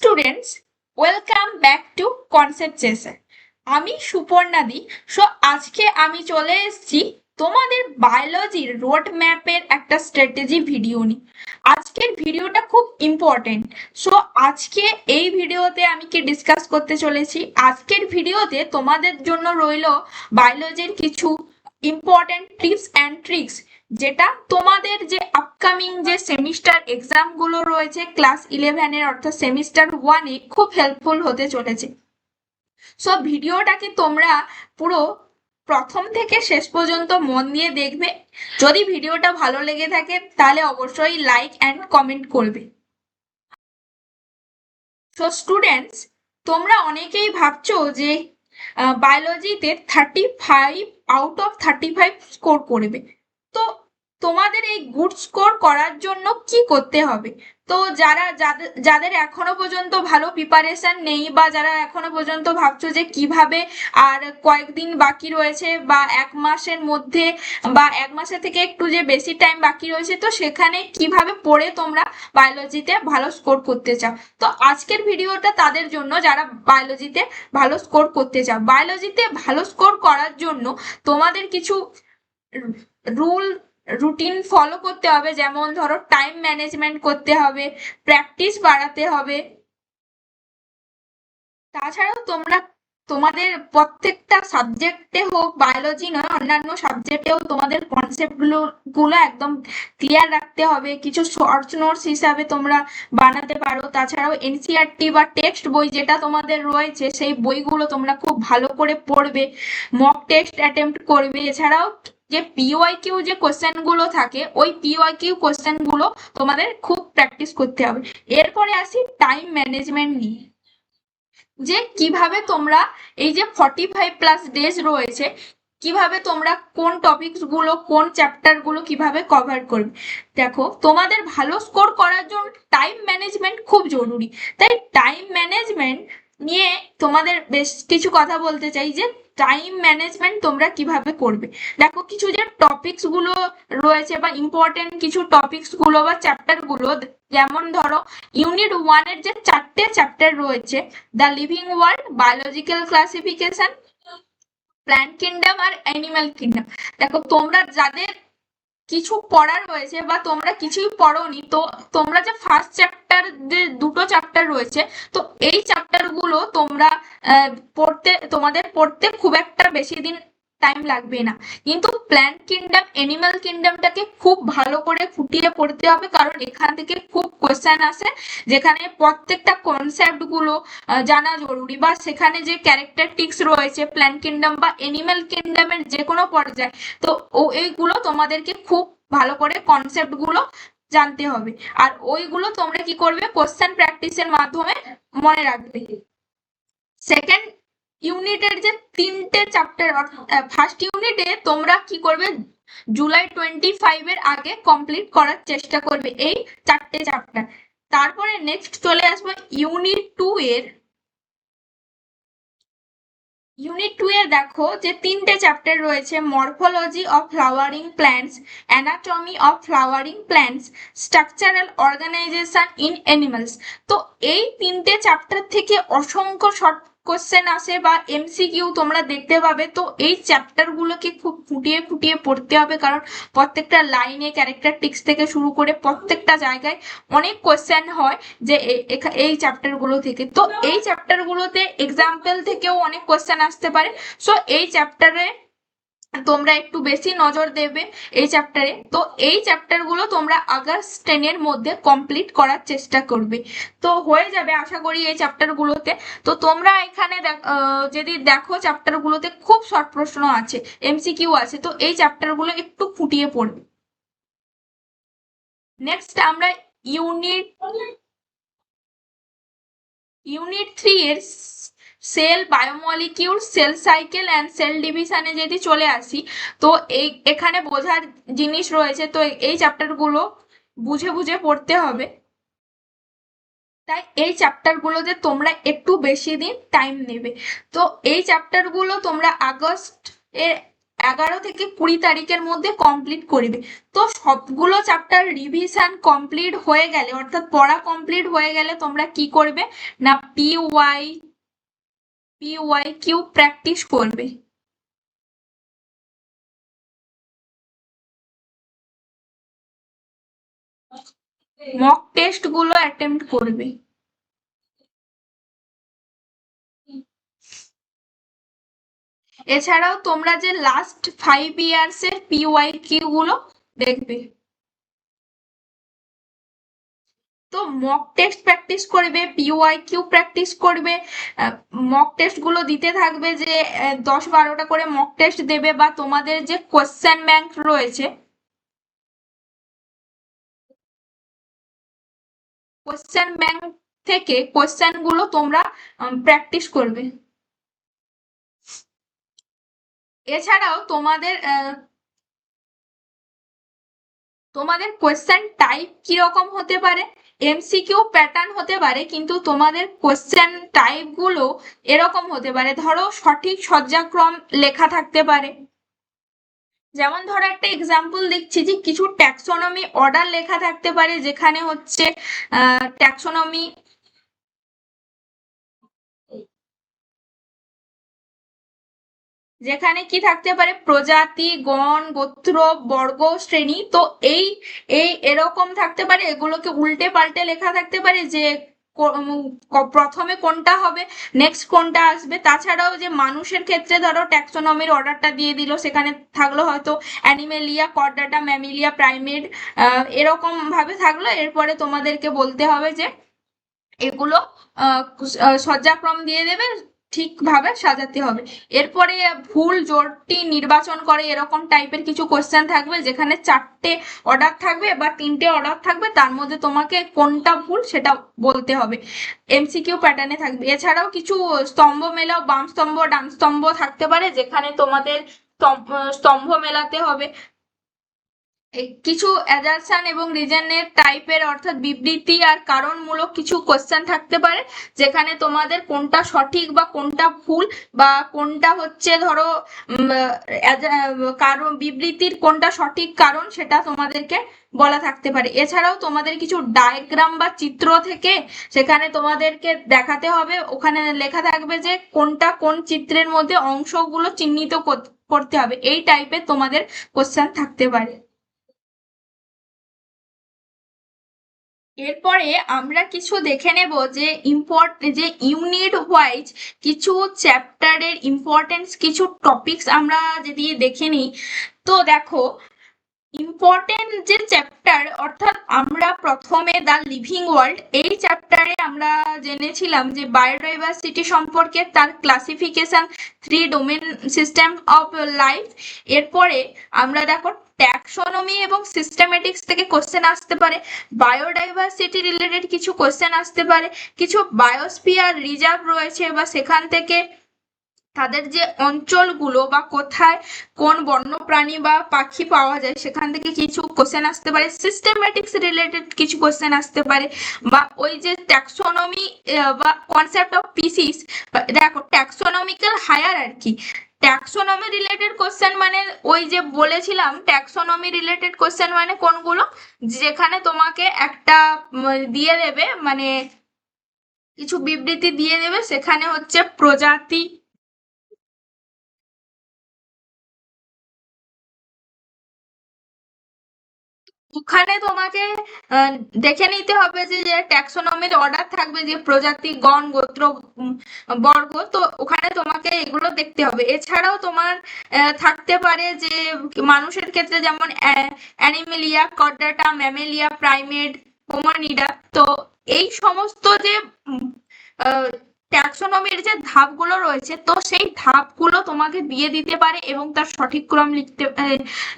Students welcome back to concept চেসে আমি সুপর্ণাদি so আজকে আমি চলে এসেছি তোমাদের বায়োলজির রোড ম্যাপের একটা স্ট্র্যাটেজি ভিডিও নিয়ে। আজকের ভিডিওটা খুব ইম্পর্টেন্ট সো আজকে এই ভিডিওতে আমি কি ডিসকাস করতে চলেছি? আজকের ভিডিওতে তোমাদের জন্য রইল বায়োলজির কিছু ইম্পর্টেন্ট টিপস অ্যান্ড ট্রিক্স যেটা তোমাদের যে আপকামিং যে সেমিস্টার এক্সামগুলো রয়েছে ক্লাস ইলেভেনের অর্থাৎ সেমিস্টার ওয়ানে খুব হেল্পফুল হতে চলেছে। সো ভিডিওটাকে তোমরা পুরো প্রথম থেকে শেষ পর্যন্ত মন দিয়ে দেখবে। যদি ভিডিওটা ভালো লেগে থাকে, তাহলে অবশ্যই লাইক অ্যান্ড কমেন্ট করবে। সো স্টুডেন্টস তোমরা অনেকেই ভাবছ যে বায়োলজিতে thirty five out of thirty five score করবে। তোমাদের এই গুড স্কোর করার জন্য কি করতে হবে? তো যারা, যাদের এখনও পর্যন্ত ভালো প্রিপারেশন নেই বা যারা এখনও পর্যন্ত ভাবছ যে কীভাবে আর কয়েকদিন বাকি রয়েছে বা এক মাসের মধ্যে বা এক মাসের থেকে একটু যে বেশি টাইম বাকি রয়েছে, তো সেখানে কীভাবে পড়ে তোমরা বায়োলজিতে ভালো স্কোর করতে চাও? তো আজকের ভিডিওটা তাদের জন্য, যারা বায়োলজিতে ভালো স্কোর করতে চাও। বায়োলজিতে ভালো স্কোর করার জন্য তোমাদের কিছু রুল রুটিন ফলো করতে হবে, যেমন ধরো টাইম ম্যানেজমেন্ট করতে হবে প্র্যাকটিস বাড়াতে হবে। তাছাড়াও তোমরা, তোমাদের প্রত্যেকটা সাবজেক্টে হোক বায়োলজি নয়, অন্যান্য সাবজেক্টেও তোমাদের কনসেপ্টগুলো একদম ক্লিয়ার রাখতে হবে। কিছু শর্ট নোটস হিসাবে তোমরা বানাতে পারো। তাছাড়াও এনসিআরটি বা টেক্সট বই যেটা তোমাদের রয়েছে, সেই বইগুলো তোমরা খুব ভালো করে পড়বে মক টেক্সট অ্যাটেম্প্ট করবে। এছাড়াও যে পিওয়াই কিউ যে কোশ্চেনগুলো থাকে, ওই পিওয়াই কিউ কোশ্চেনগুলো তোমাদের খুব প্র্যাকটিস করতে হবে। এরপরে আসি টাইম ম্যানেজমেন্ট নিয়ে। যে কীভাবে তোমরা এই যে ফর্টি ফাইভ প্লাস ডেজ রয়েছে, কীভাবে তোমরা কোন টপিকসগুলো, কোন চ্যাপ্টারগুলো কীভাবে কভার করবে। দেখো, তোমাদের ভালো স্কোর করার জন্য টাইম ম্যানেজমেন্ট খুব জরুরি। তাই টাইম ম্যানেজমেন্ট নিয়ে তোমাদের বেশ কিছু কথা বলতে চাই যে টাইম ম্যানেজমেন্ট তোমরা কীভাবে করবে? দেখো, কিছু যে টপিকসগুলো রয়েছে বা ইম্পর্টেন্ট কিছু টপিকসগুলো বা চ্যাপ্টারগুলো, যেমন ধরো ইউনিট ওয়ানের যে চারটে চ্যাপ্টার রয়েছে the living world biological classification plant kingdom R animal kingdom দেখো, তোমরা যাদের কিছু পড়া রয়েছে বা তোমরা কিছুই পড়োনি, তো তোমরা যে ফার্স্ট চ্যাপ্টার যে দুটো চ্যাপ্টার রয়েছে, তো এই চ্যাপ্টারগুলো তোমরা পড়তে, তোমাদের পড়তে খুব একটা বেশি দিন টাইম লাগবে না। কিন্তু প্ল্যান্ট কিংডম এনিম্যাল কিংডমটাকে খুব ভালো করে ফুটিয়ে পড়তে হবে, কারণ এখান থেকে খুব কোয়েশ্চেন আসে, যেখানে প্রত্যেকটা কনসেপ্টগুলো জানা জরুরি। বা সেখানে যে ক্যারেক্টারটিক্স রয়েছে প্ল্যান্ট কিংডম বা এনিম্যাল কিংডমের যে কোনো পর্যায়ে, তো ও এইগুলো তোমাদেরকে খুব ভালো করে কনসেপ্টগুলো জানতে হবে। আর ওইগুলো তোমরা কি করবে কোশ্চেন প্র্যাকটিসের মাধ্যমে মনে রাখবে। সেকেন্ড ইউনিটের যে তিনটে চ্যাপ্টার ফার্স্ট ইউনিটে তোমরা কি করবে? জুলাই টোয়েন্টি ফাইভ এর আগে কমপ্লিট করার চেষ্টা করবে এই চারটে চ্যাপ্টার তারপরে নেক্সট চলে আসবে ইউনিট টু এর। ইউনিট টু এ দেখো যে তিনটে চ্যাপ্টার রয়েছে morphology of flowering plants anatomy of flowering plants structural organisation in animals তো এই তিনটে চ্যাপ্টার থেকে অসংখ্য শর্ট কোশ্চেন আসে বা এমসিকিউ তোমরা দেখতে পাবে, তো এই চ্যাপ্টার গুলোকে খুব ফুটিয়ে ফুটিয়ে পড়তে হবে কারণ প্রত্যেকটা লাইনে ক্যারেক্টার টিক্স থেকে শুরু করে প্রত্যেকটা জায়গায় অনেক কোশ্চেন হয় যে এই চ্যাপ্টারগুলো থেকে। তো এই চ্যাপ্টার গুলোতে এক্সাম্পল থেকেও অনেক কোশ্চেন আসতে পারে। সো এই চ্যাপ্টারে তোমরা একটু বেশি নজর দেবে এই চ্যাপ্টারে তো এই চ্যাপ্টারগুলো তোমরা আগস্ট টেনের মধ্যে কমপ্লিট করার চেষ্টা করবে। তো হয়ে যাবে আশা করি এই চ্যাপ্টার গুলোতে। তো তোমরা এখানে যদি দেখো চ্যাপ্টার গুলোতে খুব শর্ট প্রশ্ন আছে এমসিকিউ আছে, তো এই চ্যাপ্টারগুলো একটু ফুটিয়ে পড়বে। নেক্সট আমরা ইউনিট ইউনিট থ্রি এর cell biomolecule cell cycle and cell ডিভিশনে যদি চলে আসি, তো এই, এখানে বোঝার জিনিস রয়েছে, তো এই চ্যাপ্টারগুলো বুঝে বুঝে পড়তে হবে। তাই এই চ্যাপ্টারগুলোতে তোমরা একটু বেশি দিন টাইম নেবে। তো এই চ্যাপ্টারগুলো তোমরা আগস্ট এর এগারো থেকে কুড়ি তারিখের মধ্যে কমপ্লিট করবে। তো সবগুলো চ্যাপ্টার রিভিশন কমপ্লিট হয়ে গেলে, অর্থাৎ পড়া কমপ্লিট হয়ে গেলে তোমরা কি করবে? না P Y P Y Q practice করবে। মক টেস্টগুলো অ্যাটেম্প্ট করবে। এছাড়াও তোমরা যে লাস্ট ফাইভ ইয়ার্স এর পিওয়াই কিউ গুলো দেখবে। তো মক টেস্ট প্র্যাকটিস করবে পিওয়াই কিউ প্র্যাকটিস করবে মক টেস্টগুলো দিতে থাকবে যে দশ বারোটা করে মক টেস্ট দেবে বা তোমাদের যে কোয়েশ্চেন ব্যাংক রয়েছে কোয়েশ্চেন ব্যাংক থেকে কোয়েশ্চেনগুলো তোমরা প্র্যাকটিস করবে। এছাড়াও তোমাদের তোমাদের কোয়েশ্চেন টাইপ কীরকম হতে পারে? এমসিকিউ প্যাটার্ন হতে পারে, কিন্তু তোমাদের কোয়েশ্চেন টাইপগুলো এরকম হতে পারে। ধরো, সঠিক সজ্জাক্রম লেখা থাকতে পারে। যেমন ধরো, একটা এক্সাম্পল দেখছি যে, কিছু ট্যাক্সোনমি অর্ডার লেখা থাকতে পারে, যেখানে হচ্ছে ট্যাক্সোনমি যেখানে কি থাকতে পারে? প্রজাতি, গণ, গোত্র, বর্গ, শ্রেণি। তো এই এই এরকম থাকতে পারে। এগুলোকে উল্টে পাল্টে লেখা থাকতে পারে যে প্রথমে কোনটা হবে নেক্সট কোনটা আসবে। তাছাড়াও যে মানুষের ক্ষেত্রে ধরো ট্যাক্সোনমির অর্ডারটা দিয়ে দিল, সেখানে থাকল হয়তো অ্যানিমেলিয়া কর্ডাটা ম্যামিলিয়া প্রাইমেট এরকম ভাবে থাকল। এরপরে তোমাদেরকে বলতে হবে যে এগুলো সজ্জাক্রম দিয়ে দেবে। ঠিকভাবে সাজাতে হবে। এরপরে ভুল জোরটি নির্বাচন করে এরকম টাইপের কিছু কোয়েশ্চেন থাকবে, যেখানে চারটে অর্ডার থাকবে বা তিনটে অর্ডার থাকবে, তার মধ্যে তোমাকে কোনটা ভুল সেটা বলতে হবে। এমসিকিউ প্যাটার্নে থাকবে। এছাড়াও কিছু স্তম্ভ মেলাও বাম স্তম্ভ, ডান স্তম্ভ থাকতে পারে, যেখানে তোমাদের স্তম্ভ মেলাতে হবে। কিছু অ্যাজারশন এবং রিজনের টাইপের অর্থাৎ বিবৃতি আর কারণমূলক কিছু কোশ্চেন থাকতে পারে, যেখানে তোমাদের কোনটা সঠিক বা কোনটা ভুল বা কোনটা হচ্ছে ধরো কারণ, বিবৃতির কোনটা সঠিক কারণ সেটা তোমাদেরকে বলা থাকতে পারে। এছাড়াও তোমাদের কিছু ডায়াগ্রাম বা চিত্র থেকে সেখানে তোমাদেরকে দেখাতে হবে, ওখানে লেখা থাকবে যে কোনটা কোন চিত্রের মধ্যে অংশগুলো চিহ্নিত করতে হবে। এই টাইপের তোমাদের কোশ্চেন থাকতে পারে। এরপরে আমরা কিছু দেখে নেব যে ইম্পর্ট যে ইউনিট ওয়াইজ কিছু চ্যাপ্টারের ইম্পর্টেন্স কিছু টপিকস আমরা যদি দেখে নিই, তো দেখো ইম্পর্টেন্ট যে চ্যাপ্টার অর্থাৎ আমরা প্রথমে দ্য লিভিং ওয়ার্ল্ড এই চ্যাপ্টারে আমরা জেনেছিলাম যে বায়োডাইভার্সিটি সম্পর্কে তার classification three domain system of life এরপরে আমরা দেখো ট্যাক্সোনমি এবং সিস্টেমেটিক্স থেকে কোশ্চেন আসতে পারে বায়োডাইভার্সিটি রিলেটেড কিছু কোশ্চেন আসতে পারে, কিছু বায়োস্পিয়ার রিজার্ভ রয়েছে বা সেখান থেকে তাদের যে অঞ্চলগুলো বা কোথায় কোন বন্যপ্রাণী বা পাখি পাওয়া যায়, সেখান থেকে কিছু কোশ্চেন আসতে পারে সিস্টেমেটিক্স রিলেটেড কিছু কোশ্চেন আসতে পারে, বা ওই যে ট্যাক্সোনমি বা কনসেপ্ট অফ পিসিস দেখো ট্যাক্সোনমিক্যাল হায়ার আর কি ট্যাক্সোনমি রিলেটেড কোশ্চেন মানে ওই যে বলেছিলাম ট্যাক্সোনমি রিলেটেড কোশ্চেন মানে কোনগুলো? যেখানে তোমাকে একটা দিয়ে দেবে মানে কিছু বিবৃতি দিয়ে দেবে, সেখানে হচ্ছে প্রজাতি ওখানে তোমাকে দেখে নিতে হবে যে যে ট্যাক্সোনমির অর্ডার থাকবে যে প্রজাতি, গণ, গোত্র বর্গ, তো ওখানে তোমাকে এগুলো দেখতে হবে। এছাড়াও তোমার থাকতে পারে যে, মানুষের ক্ষেত্রে যেমন Animalia Chordata Mammalia, primate, Hominidae, তো এই সমস্ত যে ট্যাক্সোনমির যে ধাপগুলো রয়েছে, তো সেই ধাপগুলো তোমাকে দিয়ে দিতে পারে এবং তার সঠিক ক্রম লিখতে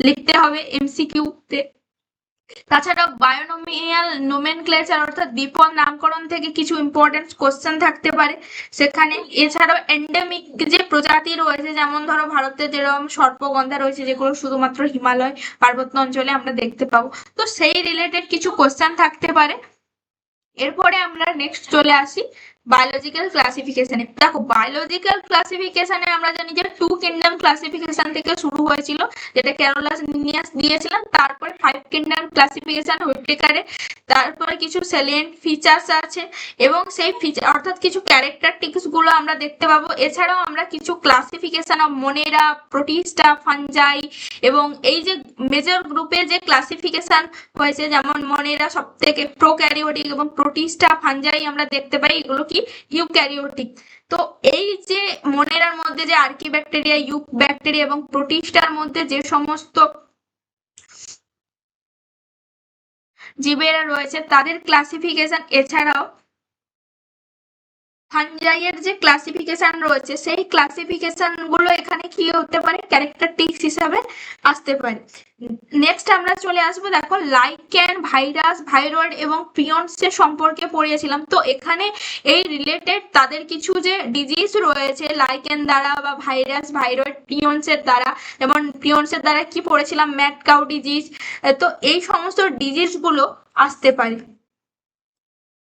লিখতে হবে এমসিকিউতে তাছাড়া বায়োনোমিয়াল নোমেনক্লেচার অর্থাৎ দ্বীপন নামকরণ থেকে কিছু ইম্পর্টেন্ট কোশ্চেন থাকতে পারে। সেখানে এছাড়াও এন্ডেমিক যে প্রজাতি রয়েছে, যেমন ধরো ভারতে যেরকম সর্পগন্ধা রয়েছে, যেগুলো শুধুমাত্র হিমালয় পার্বত্য অঞ্চলে আমরা দেখতে পাবো। তো সেই রিলেটেড কিছু কোশ্চেন থাকতে পারে। এরপরে আমরা নেক্সট চলে আসি। বায়োলজিক্যাল ক্লাসিফিকেশনে দেখো বায়োলজিক্যাল ক্লাসিফিকেশনে আমরা জানি যে টু কিংডম ক্লাসিফিকেশন থেকে শুরু হয়েছিল, যেটা ক্যারোলাস নিয়ে দিয়েছিলেন, তারপরে ফাইভ কিংডম ক্লাসিফিকেশন হুইটেকারে তারপরে কিছু সেলিয়েন্ট ফিচার্স আছে, এবং সেই ফিচার অর্থাৎ কিছু ক্যারেক্টারটিক্সগুলো আমরা দেখতে পাবো। এছাড়াও আমরা কিছু classification of monera protista fungi এবং এই যে মেজর গ্রুপে যে ক্লাসিফিকেশন হয়েছে, যেমন মনেরা সব থেকে প্রোক্যারিওটিক এবং প্রোটিস্টা ফানজাই আমরা দেখতে পাই, এগুলো কি? ইউক্যারিওটিক তো এই যে মনেরার মধ্যে যে আর্কি ব্যাকটেরিয়া ইউক ব্যাকটেরিয়া এবং প্রোটিস্টার মধ্যে যে সমস্ত জীবেরা রয়েছে, তাদের ক্লাসিফিকেশন এছাড়াও ফানজাইয়ের যে ক্লাসিফিকেশন রয়েছে, সেই ক্লাসিফিকেশনগুলো এখানে কি হতে পারে? ক্যারেক্টার টিক্স হিসাবে আসতে পারে। নেক্সট আমরা চলে আসব, দেখো লাইকেন ভাইরাস ভাইরয়েড এবং প্রিয়ন্সের সম্পর্কে পড়িয়েছিলাম। তো এখানে এই রিলেটেড তাদের কিছু যে ডিজিজ রয়েছে লাইকেন দ্বারা বা ভাইরাস ভাইরয়েড প্রিয়ন্সের দ্বারা, যেমন প্রিয়ন্সের দ্বারা কি পড়েছিলাম? ম্যাট কাউ ডিজিজ তো এই সমস্ত ডিজিজগুলো আসতে পারে।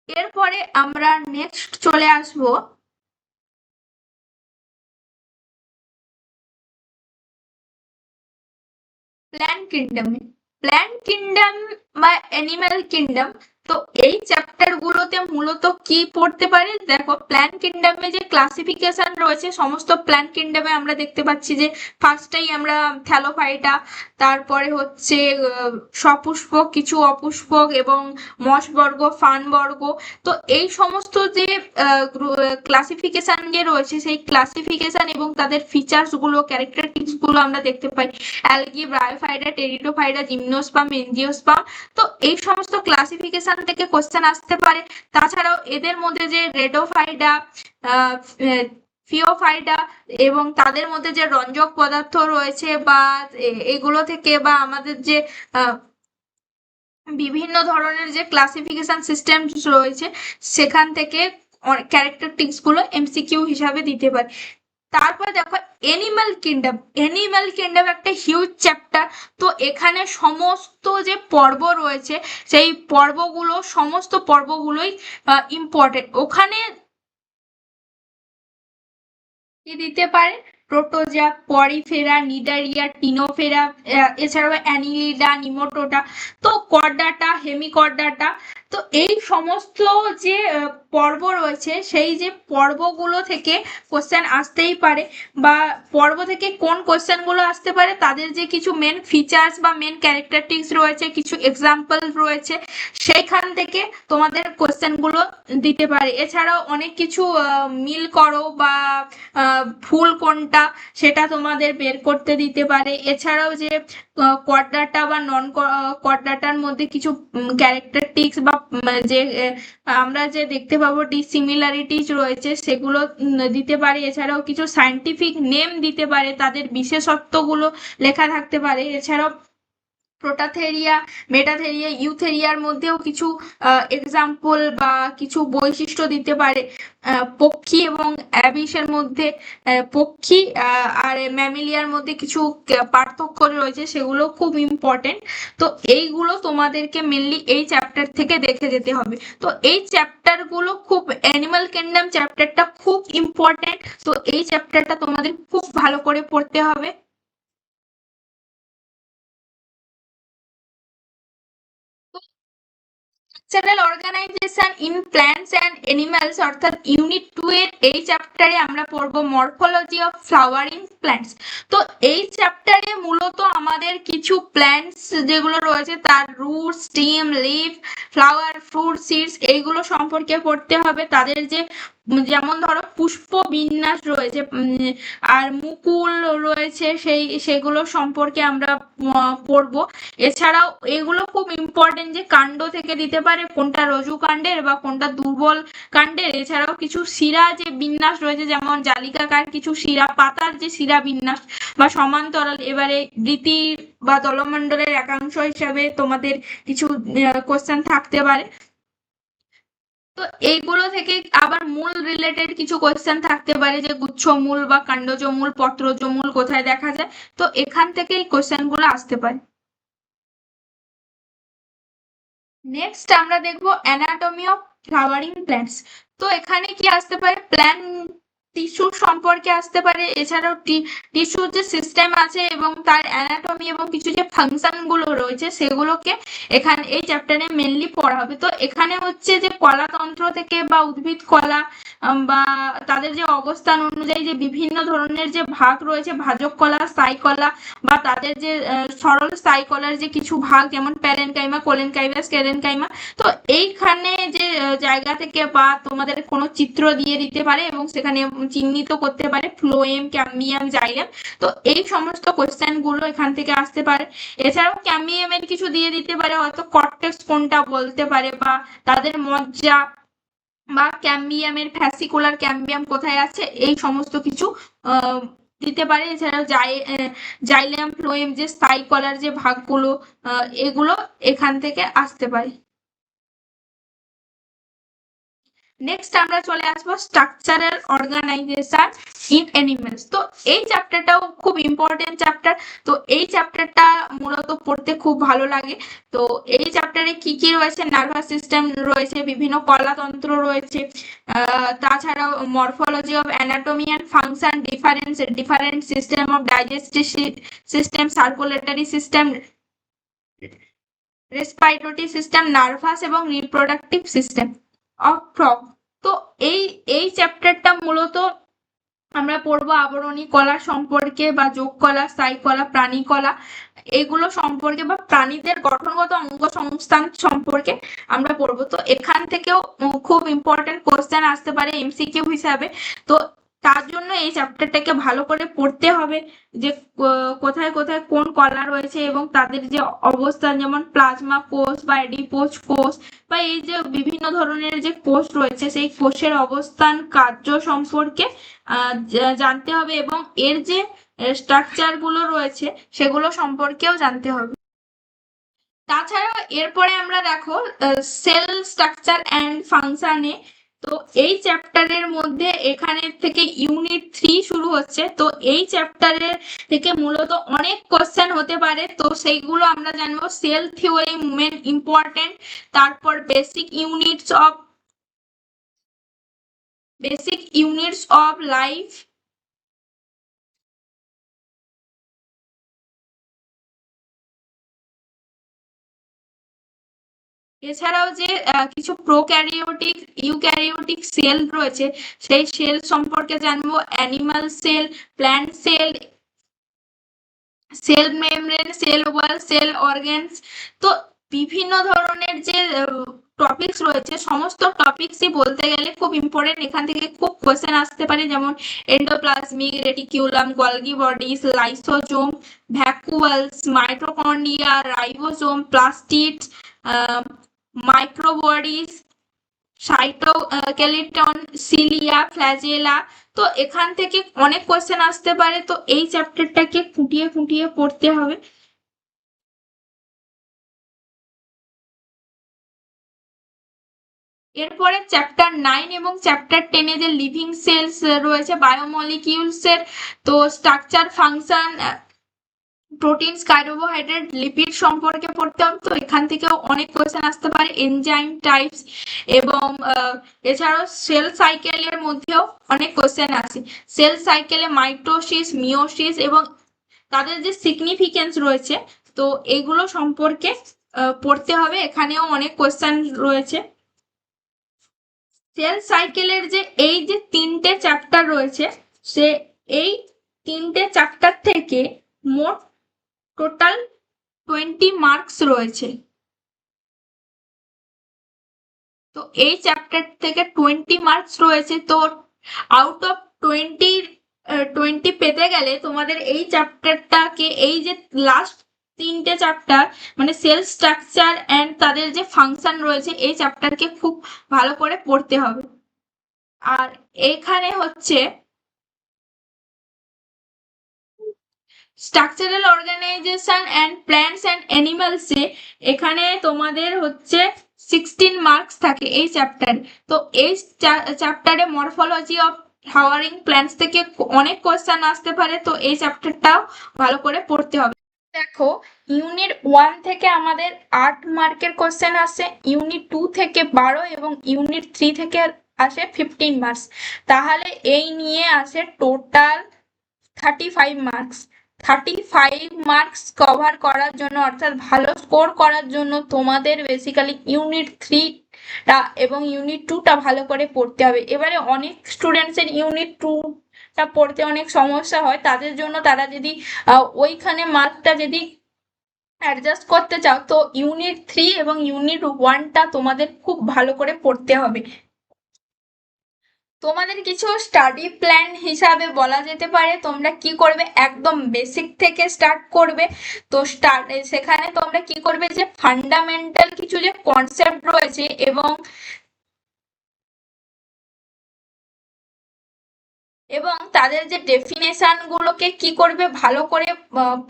এরপরে আমরা নেক্সট চলে আসব। প্ল্যান কিংডম প্ল্যান কিংডম বা অ্যানিম্যাল কিংডম তো এই চ্যাপ্টার গুলোতে মূলত কি পড়তে পারে? দেখো প্ল্যান কিংডমে যে ক্লাসিফিকেশন রয়েছে, সমস্ত প্ল্যান কিংডমে আমরা দেখতে পাচ্ছি যে ফার্স্টেই আমরা থ্যালোফাইটা তারপরে হচ্ছে সপুষ্পক, কিছু অপুষ্পক এবং মশবর্গ ফানবর্গ। তো এই সমস্ত যে ক্লাসিফিকেশন যে রয়েছে, সেই ক্লাসিফিকেশন এবং তাদের ফিচার্সগুলো ক্যারেক্টারিস্টিক্সগুলো আমরা দেখতে পাই। অ্যালগি ব্রায়োফাইডা টেরিটোফাইডা জিমনোস্পাম এনজিওস্পাম তো এই সমস্ত ক্লাসিফিকেশন থেকে কোশ্চেন আসতে পারে। তাছাড়াও এদের মধ্যে যে রেডোফাইডা ফিওফাইডা এবং তাদের মধ্যে যে রঞ্জক পদার্থ রয়েছে বা এগুলো থেকে বা আমাদের যে বিভিন্ন ধরনের যে ক্লাসিফিকেশন সিস্টেম রয়েছে, সেখান থেকে ক্যারেক্টার ক্যারেক্টারটিক্সগুলো এমসিকিউ হিসাবে দিতে পারে। তারপর দেখো এনিম্যাল কিংডম এনিম্যাল কিংডম একটা হিউজ চ্যাপ্টার তো এখানে সমস্ত যে পর্ব রয়েছে, সেই পর্বগুলো, সমস্ত পর্বগুলোই ইম্পর্টেন্ট ওখানে দিতে পারে? প্রোটোজা পরিফেরা নিডারিয়া টিনোফেরা এছাড়াও অ্যানিলিডা নিমোটোটা তো কর্ডাটা হেমিকর্ডাটা তো এই সমস্ত যে পর্ব রয়েছে, সেই যে পর্বগুলো থেকে কোশ্চেন আসতেই পারে বা পর্ব থেকে কোন কোশ্চেনগুলো আসতে পারে, তাদের যে কিছু মেন ফিচার্স বা মেন ক্যারেক্টারটিক্স রয়েছে, কিছু এক্সাম্পল রয়েছে, সেইখান থেকে তোমাদের কোশ্চেনগুলো দিতে পারে। এছাড়াও অনেক কিছু মিল করো বা ফুল কোনটা সেটা তোমাদের বের করতে দিতে পারে। এছাড়াও যে কোয়াড্রাটা বা নন কোয়াড্রাটার মধ্যে কিছু ক্যারেক্টারটিক্স বা যে আমরা যে দেখতে পাবো ডিসিমিলারিটিস রয়েছে, সেগুলো দিতে পারে। এছাড়াও কিছু সায়েন্টিফিক নেম দিতে পারে, তাদের বিশেষত্বগুলো লেখা থাকতে পারে। এছাড়াও প্রোটাথেরিয়া, মেটাথেরিয়া, ইউথেরিয়ার মধ্যেও কিছু এক্সাম্পল বা কিছু বৈশিষ্ট্য দিতে পারে। পক্ষী এবং অ্যাবিসের মধ্যে পক্ষী আর ম্যামিলিয়ার মধ্যে কিছু পার্থক্য রয়েছে, সেগুলো খুব ইম্পর্টেন্ট তো এইগুলো তোমাদেরকে মেনলি এই চ্যাপ্টার থেকে দেখে যেতে হবে। তো এই চ্যাপ্টারগুলো খুব অ্যানিমাল কিংডম চ্যাপ্টারটা খুব ইম্পর্টেন্ট তো এই চ্যাপ্টারটা তোমাদের খুব ভালো করে পড়তে হবে। Structural organisation in plants and animals অর্থাৎ ইউনিট টু এর এই চ্যাপ্টারে আমরা পড়ব মরফোলজি অফ ফ্লাওয়ারিং প্ল্যান্টস তো এই চ্যাপ্টারে মূলত আমাদের কিছু প্ল্যান্টস যেগুলো রয়েছে, তার root stem leaf flower fruit seeds এইগুলো সম্পর্কে পড়তে হবে। তাদের যে যেমন ধরো পুষ্প বিন্যাস রয়েছে আর মুকুল রয়েছে, সেই, সেগুলো সম্পর্কে আমরা পড়ব। এছাড়াও এগুলো খুব ইম্পর্টেন্ট যে কাণ্ড থেকে দিতে পারে, কোনটা রজু কাণ্ডের বা কোনটা দুর্বল কাণ্ডের। এছাড়াও কিছু শিরা যে বিন্যাস রয়েছে, যেমন জালিকাকার কিছু শিরা, পাতার যে শিরা বিন্যাস বা সমান্তরাল, এবারে রীতি বা দলমণ্ডলের একাংশ হিসাবে তোমাদের কিছু কোশ্চেন থাকতে পারে। তো এইগুলো থেকে আবার মূল রিলেটেড কিছু কোয়েশ্চেন থাকতে পারে যে গুচ্ছ মূল বা কাণ্ডজ মূল পত্রজ মূল কোথায় দেখা যায়? তো এখান থেকে এই কোয়েশ্চেনগুলো আসতে পারে। নেক্সট আমরা দেখব অ্যানাটমি অফ ফ্লাওয়ারিং প্ল্যান্টস তো এখানে কি আসতে পারে? প্ল্যান টিস্যু সম্পর্কে আসতে পারে। এছাড়াও টিস্যুর যে সিস্টেম আছে এবং তার অ্যানাটমি এবং কিছু যে ফাংশনগুলো রয়েছে সেগুলোকে এখানে, এই চ্যাপ্টারে মেনলি পড়া হবে। তো এখানে হচ্ছে যে কলাতন্ত্র থেকে বা উদ্ভিদ কলা বা তাদের যে অবস্থান অনুযায়ী যে বিভিন্ন ধরনের যে ভাগ রয়েছে, ভাজক কলা সাই কলা, বা তাদের যে সরল সাই কলার যে কিছু ভাগ, যেমন প্যারেনকাইমা কোলেনকাইমা স্কেরেনকাইমা তো এইখানে যে জায়গা থেকে বা তোমাদের কোনো চিত্র দিয়ে দিতে পারে এবং সেখানে চিহ্নিত করতে পারে ফ্লোয়েম ক্যাম্বিয়াম জাইলেম তো এই সমস্ত কোয়েশ্চেনগুলো এখান থেকে আসতে পারে। এছাড়াও ক্যাম্বিয়ামের কিছু দিয়ে দিতে পারে, হয়তো কর্টেক্স কোনটা বলতে পারে বা তাদের মজ্জা বা ক্যাম্বিয়ামের ফ্যাসিকুলার ক্যাম্বিয়াম কোথায় আছে, এই সমস্ত কিছু দিতে পারে। এছাড়াও জাই জাইলেম ফ্লোয়েম যে সাইকলার যে ভাগগুলো এগুলো এখান থেকে আসতে পারে। নেক্সট আমরা চলে আসব স্ট্রাকচারাল অর্গানাইজেশন ইন অ্যানিমেলস তো এই চ্যাপ্টারটাও খুব ইম্পর্টেন্ট চ্যাপ্টার তো এই চ্যাপ্টারটা মূলত পড়তে খুব ভালো লাগে। তো এই চ্যাপ্টারে কি কি রয়েছে? নার্ভাস সিস্টেম রয়েছে, বিভিন্ন কলাতন্ত্র রয়েছে। তাছাড়াও morphology of anatomy and function difference different system of digestive system circulatory system respiratory system nervous এবং রিপ্রোডাক্টিভ সিস্টেম অফ তো এই এই চ্যাপ্টারটা মূলত আমরা পড়ব আবরণী কলা সম্পর্কে বা যোগ কলা, স্থায়ী কলা, প্রাণী কলা। এগুলো সম্পর্কে বা প্রাণীদের গঠনগত অঙ্গ সংস্থান সম্পর্কে আমরা পড়ব। তো এখান থেকেও খুব ইম্পর্টেন্ট কোশ্চেন আসতে পারে এমসিকিউ হিসাবে। তো তার জন্য এই চ্যাপ্টারটাকে ভালো করে পড়তে হবে যে কোথায় কোথায় কোন কলা রয়েছে এবং তাদের যে অবস্থান, যেমন প্লাজমা কোষ বা এডিপোজ কোষ বা এই যে বিভিন্ন ধরনের যে কোষ রয়েছে, সেই কোষের অবস্থান কার্য সম্পর্কে জানতে হবে এবং এর যে স্ট্রাকচারগুলো রয়েছে সেগুলো সম্পর্কেও জানতে হবে। তাছাড়াও এরপরে আমরা দেখো সেল স্ট্রাকচার অ্যান্ড ফাংশনে তো এই চ্যাপ্টারের মধ্যে এখানে থেকে ইউনিট থ্রি শুরু হচ্ছে। তো এই চ্যাপ্টারের থেকে মূলত অনেক কোশ্চেন হতে পারে। তো সেইগুলো আমরা জানব। সেল থিওরি মেন ইম্পর্টেন্ট তারপর basic units of basic units of life এছাড়াও যে কিছু প্রোক্যারিওটিক ইউক্যারিওটিক সেল রয়েছে, সেই সেল সম্পর্কে জানব। Animal cell plant cell cell membrane cell wall cell organs তো বিভিন্ন ধরনের যে টপিকস রয়েছে, সমস্ত টপিকসই বলতে গেলে খুব ইম্পর্টেন্ট এখান থেকে খুব কোয়েশ্চেন আসতে পারে, যেমন endoplasmic reticulum Golgi bodies lysosome vacuoles mitochondria ribosome plastids microbodies cytoskeleton cilia flagella তো এখান থেকে অনেক কোয়েশ্চেন আসতে পারে, তো এই চ্যাপ্টারটাকে খুঁটিয়ে খুঁটিয়ে পড়তে হবে। এরপরে চ্যাপ্টার নাইন এবং চ্যাপ্টার টেনে যে লিভিং সেলস রয়েছে বায়োমলিকিউলস এর, তো structure function proteins carbohydrate lipid সম্পর্কে পড়তে হবে তো এখান থেকেও অনেক কোয়েশ্চেন আসতে পারে। এনজাইম টাইপস এবং এছাড়াও সেল সাইকেলের মধ্যেও অনেক কোয়েশ্চেন আসে। সেল সাইকেলে মাইটোসিস মিওসিস এবং তাদের যে সিগনিফিকেন্স রয়েছে, তো এগুলো সম্পর্কে পড়তে হবে। এখানেও অনেক কোয়েশ্চেন রয়েছে। সেল সাইকেলের যে এই যে তিনটে চ্যাপ্টার রয়েছে, সে এই তিনটে চ্যাপ্টার থেকে মোট টোটাল টোয়েন্টি মার্কস রয়েছে। তো এই চ্যাপ্টার থেকে টোয়েন্টি মার্কস রয়েছে। তো আউট অফ টোয়েন্টি টোয়েন্টি পেতে গেলে তোমাদের এই চ্যাপ্টারটাকে এই যে লাস্ট তিনটে চ্যাপ্টার মানে সেল স্ট্রাকচার অ্যান্ড তাদের যে ফাংশন রয়েছে, এই চ্যাপ্টারকে খুব ভালো করে পড়তে হবে। আর এখানে হচ্ছে structural organisation and plants and অ্যানিমালসে এখানে তোমাদের হচ্ছে সিক্সটিন মার্কস থাকে এই চ্যাপ্টার তো এই চ্যাপ্টারে মরফোলজি অফ ফ্লাওয়ারিং প্ল্যান্টস থেকে অনেক কোয়েশ্চেন আসতে পারে, তো এই চ্যাপ্টারটাও ভালো করে পড়তে হবে। দেখো ইউনিট ওয়ান থেকে আমাদের আট মার্কের কোশ্চেন আসে ইউনিট টু থেকে বারো এবং ইউনিট থ্রি থেকে আসে ফিফটিন মার্কস তাহলে এই নিয়ে আসে total thirty five marks thirty five marks cover করার জন্য, অর্থাৎ ভালো স্কোর করার জন্য তোমাদের বেসিক্যালি ইউনিট থ্রিটা এবং ইউনিট টুটা ভালো করে পড়তে হবে। এবারে অনেক স্টুডেন্টসের ইউনিট টুটা পড়তে অনেক সমস্যা হয়। তাদের জন্য তারা যদি ওইখানে মার্কটা যদি অ্যাডজাস্ট করতে চাও, তো ইউনিট থ্রি এবং ইউনিট ওয়ানটা তোমাদের খুব ভালো করে পড়তে হবে। তোমাদের কিছু স্টাডি প্ল্যান হিসাবে বলা যেতে পারে। তোমরা কি করবে? একদম বেসিক থেকে স্টার্ট করবে। তো স্টার্ট সেখানে তোমরা কি করবে যে ফান্ডামেন্টাল কিছু যে কনসেপ্ট রয়েছে এবং এবং তাদের যে ডেফিনেশন গুলোকে কি করবে, ভালো করে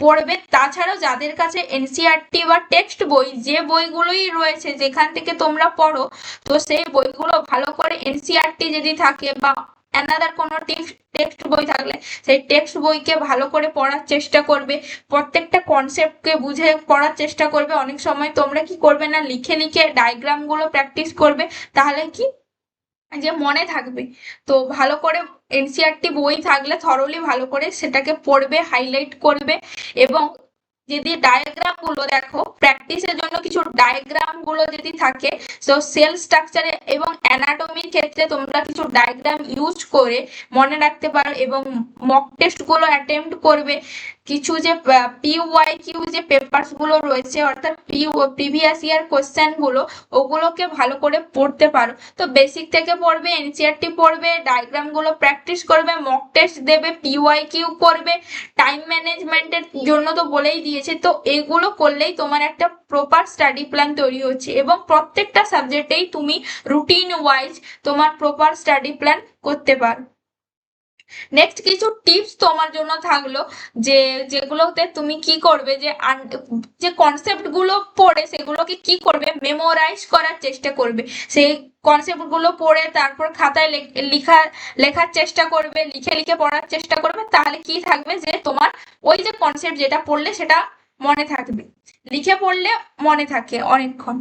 পড়বে, তাছাড়াও যাদের কাছে এনসিআরটি বা টেক্সট বই, যে বইগুলোই রয়েছে, যেখান থেকে তোমরা পড়ো, তো সেই বইগুলো ভালো করে এনসিআরটি যদি থাকে বা অ্যানাদার কোনো টেক্সট বই থাকলে, সেই টেক্সট বইকে ভালো করে পড়ার চেষ্টা করবে, প্রত্যেকটা কনসেপ্টকে বুঝে পড়ার চেষ্টা করবে, অনেক সময় তোমরা কি করবে না, লিখে লিখে ডায়াগ্রামগুলো প্র্যাকটিস করবে, তাহলে কি? যে মনে থাকবে, তো ভালো করে এনসিআরটি বই থাকলে থরলি ভালো করে সেটাকে পড়বে হাইলাইট করবে এবং যদি ডায়াগ্রামগুলো দেখো প্র্যাকটিসের জন্য কিছু ডায়াগ্রামগুলো যদি থাকে তো সেল স্ট্রাকচারে এবং অ্যানাটমির ক্ষেত্রে তোমরা কিছু ডায়াগ্রাম ইউজ করে মনে রাখতে পারো এবং মক টেস্টগুলো অ্যাটেম্প্ট করবে। কিছু যে পিওয়াই কিউ যে পেপারসগুলো রয়েছে, অর্থাৎ প্রিভিয়াস ইয়ার কোশ্চেনগুলো, ওগুলোকে ভালো করে পড়তে পারো। তো বেসিক থেকে পড়বে এনসিআরটি পড়বে ডায়াগ্রামগুলো প্র্যাকটিস করবে মক টেস্ট দেবে পিওয়াই কিউ করবে টাইম ম্যানেজমেন্টের জন্য তো বলেই দিয়েছে। তো এগুলো করলেই তোমার একটা প্রপার স্টাডি প্ল্যান তৈরি হচ্ছে এবং প্রত্যেকটা সাবজেক্টেই তুমি রুটিন ওয়াইজ তোমার প্রপার স্টাডি প্ল্যান করতে পারো। নেক্সট কিছু টিপস তোমার জন্য থাকল যে যেগুলোতে তুমি কি করবে যে যে কনসেপ্টগুলো পড়ে সেগুলোকে কি করবে মেমোরাইজ করার চেষ্টা করবে। সেই কনসেপ্টগুলো পড়ে তারপর খাতায় লেখা লেখার চেষ্টা করবে, লিখে লিখে পড়ার চেষ্টা করবে, তাহলে কি থাকবে যে তোমার ওই যে কনসেপ্ট যেটা পড়লে সেটা মনে থাকবে। লিখে পড়লে মনে থাকে অনেকক্ষণ।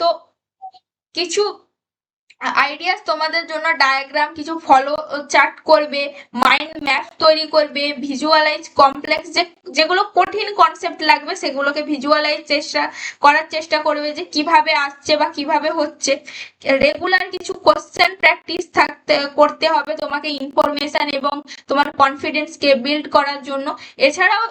তো কিছু আইডিয়াস তোমাদের জন্য ডায়াগ্রাম কিছু ফলো চার্ট করবে মাইন্ড ম্যাপ তৈরি করবে ভিজুয়ালাইজ কমপ্লেক্স যে, যেগুলো কঠিন কনসেপ্ট লাগবে সেগুলোকে ভিজুয়ালাইজ চেষ্টা, করার চেষ্টা করবে যে কীভাবে আসছে বা কীভাবে হচ্ছে। রেগুলার কিছু কোশ্চেন প্র্যাকটিস থাকতে, করতে হবে তোমাকে ইনফরমেশন এবং তোমার কনফিডেন্সকে বিল্ড করার জন্য। এছাড়াও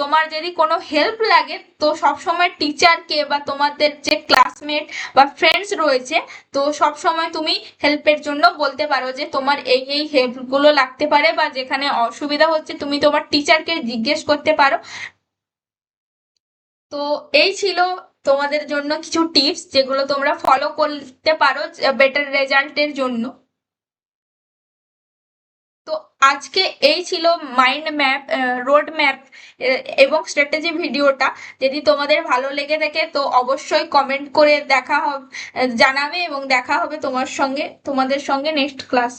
তোমার যদি কোনো হেল্প লাগে, তো সবসময় টিচারকে বা তোমাদের যে ক্লাসমেট বা ফ্রেন্ডস রয়েছে, তো সব সময় তুমি হেল্পের জন্য বলতে পারো যে তোমার এই এই হেল্পগুলো লাগতে পারে বা যেখানে অসুবিধা হচ্ছে, তুমি তোমার টিচারকে জিজ্ঞেস করতে পারো। তো এই ছিল তোমাদের জন্য কিছু টিপস যেগুলো তোমরা ফলো করতে পারো বেটার রেজাল্টের জন্য। তো আজকে এই ছিল মাইন্ড ম্যাপ রোড ম্যাপ এবং স্ট্র্যাটেজি ভিডিওটা। যদি তোমাদের ভালো লেগে থাকে, তো অবশ্যই কমেন্ট করে দেখা হবে জানাবে এবং দেখা হবে তোমার সঙ্গে, তোমাদের সঙ্গে নেক্সট ক্লাস